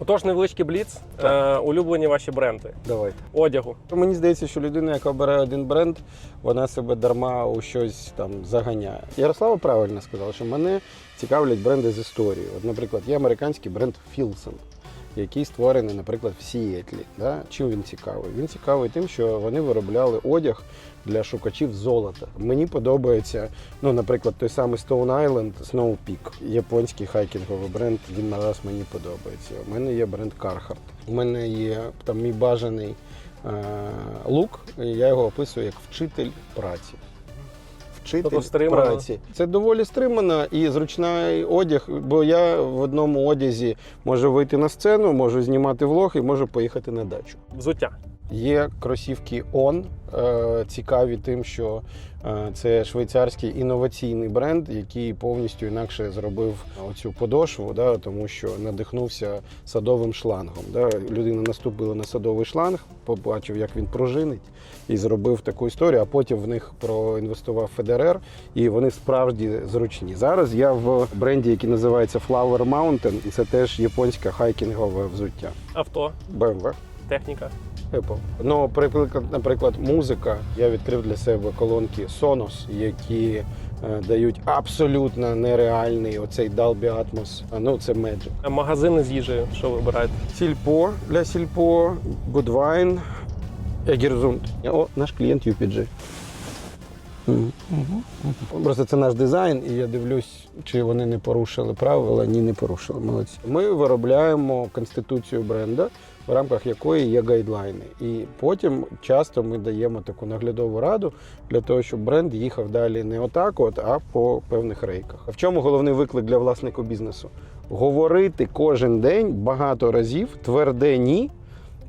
Отож, невеличкий бліц. Е, улюблені ваші бренди Давайте. одягу. Мені здається, що людина, яка обирає один бренд, вона себе дарма у щось там заганяє. Ярослава правильно сказала, що мене цікавлять бренди з історією. От, наприклад, є американський бренд Filson, який створений, наприклад, в Сіетлі. Да? Чим він цікавий? Він цікавий тим, що вони виробляли одяг для шукачів золота. Мені подобається, ну, наприклад, той самий Stone Island Snow Peak, японський хайкінговий бренд. Він нараз мені подобається. У мене є бренд Carhartt. У мене є там мій бажаний е, лук. і Я його описую як вчитель праці. Вчитель Тобто стримано. праці. Це доволі стримано і зручний одяг, бо я в одному одязі можу вийти на сцену, можу знімати влог і можу поїхати на дачу. Взуття. Є кросівки On, е, цікаві тим, що е, це швейцарський інноваційний бренд, який повністю інакше зробив оцю подошву, да, тому що надихнувся садовим шлангом. Да. Людина наступила на садовий шланг, побачив, як він пружинить, і зробив таку історію. А потім в них проінвестував Федерер, і вони справді зручні. Зараз я в бренді, який називається Flower Mountain, і це теж японське хайкінгове взуття. Авто, BMW. техніка. Apple. Ну, приклад, наприклад, музика. Я відкрив для себе колонки Sonos, які е, дають абсолютно нереальний оцей Dolby Atmos. А, Ну, це Magic. Е, Магазини з їжею. Що ви вибираєте? Сільпо для Сільпо, Goodwine, Егерзунд. О, наш клієнт UPG. Просто це наш дизайн, і я дивлюсь, чи вони не порушили правила. Ні, не порушили. Молодці. Ми виробляємо конституцію бренда, в рамках якої є гайдлайни. І потім часто ми даємо таку наглядову раду для того, щоб бренд їхав далі не отак, от, а по певних рейках. В чому головний виклик для власника бізнесу? Говорити кожен день багато разів тверде ні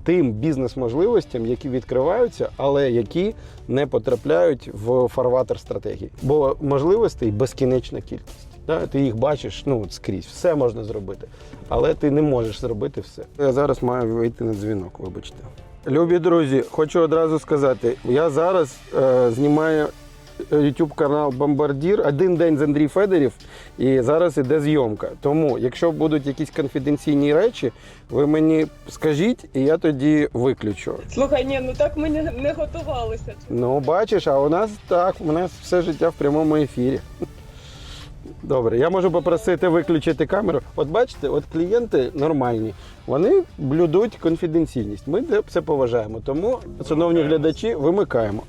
тим бізнес-можливостям, які відкриваються, але які не потрапляють в фарватер стратегії. Бо можливостей безкінечна кількість. Да? Ти їх бачиш ну, скрізь, все можна зробити, але ти не можеш зробити все. Я зараз маю вийти на дзвінок, вибачте. Любі друзі, хочу одразу сказати: я зараз е, знімаю YouTube канал Бомбардір. Один день з Андрій Федорів, і зараз іде зйомка. Тому, якщо будуть якісь конфіденційні речі, ви мені скажіть, і я тоді виключу. Слухай, ні, ну так ми не, не готувалися. Ну, бачиш, а у нас так, у нас все життя в прямому ефірі. Добре, я можу попросити виключити камеру. От бачите, от клієнти нормальні, вони блюдуть конфіденційність. Ми це поважаємо. Тому, шановні глядачі, вимикаємо.